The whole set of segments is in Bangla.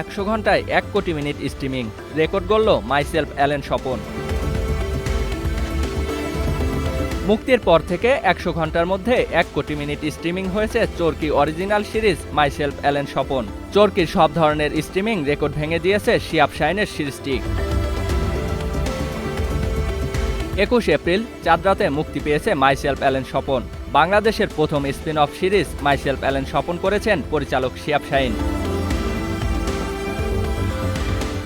একশো ঘন্টায় এক কোটি মিনিট স্ট্রিমিং। রেকর্ড গড়ল মাইসেলফ অ্যালেন স্বপন। মুক্তির পর থেকে একশো ঘণ্টার মধ্যে এক কোটি মিনিট স্ট্রিমিং হয়েছে Chorki original series myself Allen Swapan. চরকির সব ধরনের স্ট্রিমিং রেকর্ড ভেঙে দিয়েছে শিয়াব শাইনের সিরিজটি। একুশ এপ্রিল, চাঁদ রাতে মুক্তি পেয়েছে মাইসেলফ অ্যালেন স্বপন। বাংলাদেশের প্রথম spin off series myself Allen Swapan করেছেন পরিচালক শিয়াব শাইন।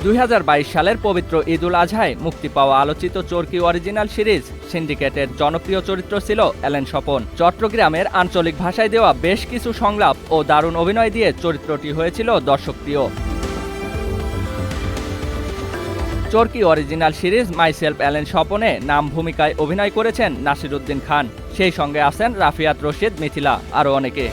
দুই হাজার বাইশ সালের পবিত্র ঈদুল আজহায় মুক্তি পাওয়া আলোচিত চরকি অরিজিনাল সিরিজ সিন্ডিকেটের জনপ্রিয় চরিত্র ছিল অ্যালেন স্বপন। চট্টগ্রামের আঞ্চলিক ভাষায় দেওয়া বেশ কিছু সংলাপ ও দারুণ অভিনয় দিয়ে চরিত্রটি হয়েছিল দর্শকপ্রিয়। Chorki original series myself Allen স্বপনে নাম ভূমিকায় অভিনয় করেছেন নাসিরুদ্দিন খান। সেই সঙ্গে আছেন রাফিয়াত রশিদ, মিথিলা, আরও অনেকে।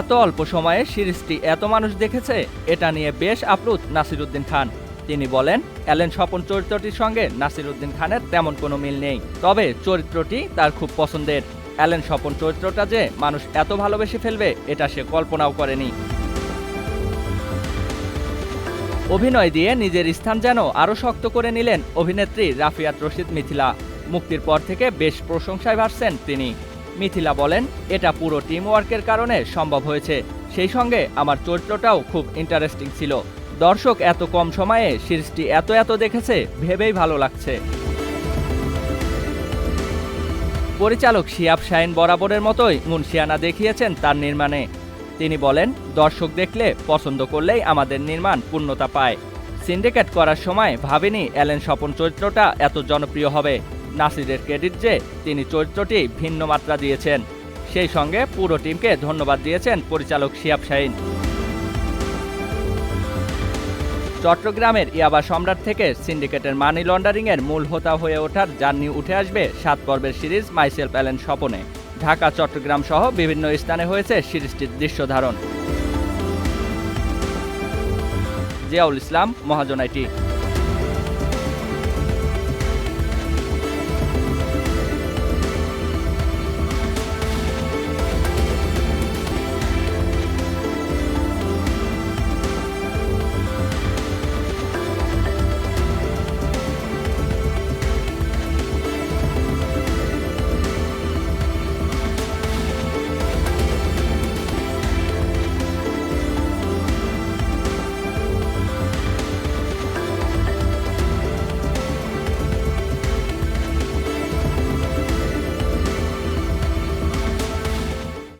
এত অল্প সময়ে সিরিজটি এত মানুষ দেখেছে, এটা নিয়ে বেশ আপ্লুত নাসিরুদ্দিন খান। তিনি বলেন, অ্যালেন স্বপন চরিত্রটির সঙ্গে নাসিরুদ্দিন খানের তেমন কোনো মিল নেই, তবে চরিত্রটি তার খুব পছন্দের। অ্যালেন স্বপন চরিত্রটা যে মানুষ এত ভালোবেসে ফেলবে, এটা সে কল্পনাও করেনি। অভিনয় দিয়ে নিজের স্থান যেন আরও শক্ত করে নিলেন অভিনেত্রী রাফিয়াত রশিদ মিথিলা। মুক্তির পর থেকে বেশ প্রশংসায় ভাসছেন তিনি। মিথিলা বলেন, এটা পুরো টিম ওয়ার্কের কারণে সম্ভব হয়েছে। সেই সঙ্গে আমার চরিত্রটাও খুব ইন্টারেস্টিং ছিল। দর্শক এত কম সময়ে সিরিজটি এত এত দেখেছে, ভেবেই ভালো লাগছে। পরিচালক শিয়াব শাইন বরাবরের মতোই মুন্সিয়ানা দেখিয়েছেন তার নির্মাণে। তিনি বলেন, দর্শক দেখলে পছন্দ করলেই আমাদের নির্মাণ পূর্ণতা পায়। সিন্ডিকেট করার সময় ভাবিনি অ্যালেন স্বপন চরিত্রটা এত জনপ্রিয় হবে। নাসিরের ক্রেডিট যে তিনি চরিত্রটি ভিন্ন মাত্রা দিয়েছেন। সেই সঙ্গে পুরো টিমকে ধন্যবাদ দিয়েছেন পরিচালক শিয়াব শাহিন। চট্টগ্রামের ইয়াবা সম্রাট থেকে সিন্ডিকেটের মানি লন্ডারিংয়ের মূল হোতা হয়ে ওঠার জার্নি উঠে আসবে সাত পর্বের সিরিজ মাইসেল প্যালেন স্বপনে। ঢাকা, চট্টগ্রাম সহ বিভিন্ন স্থানে হয়েছে সিরিজটির দৃশ্য ধারণ। জিয়াউল ইসলাম মহাজনাইটি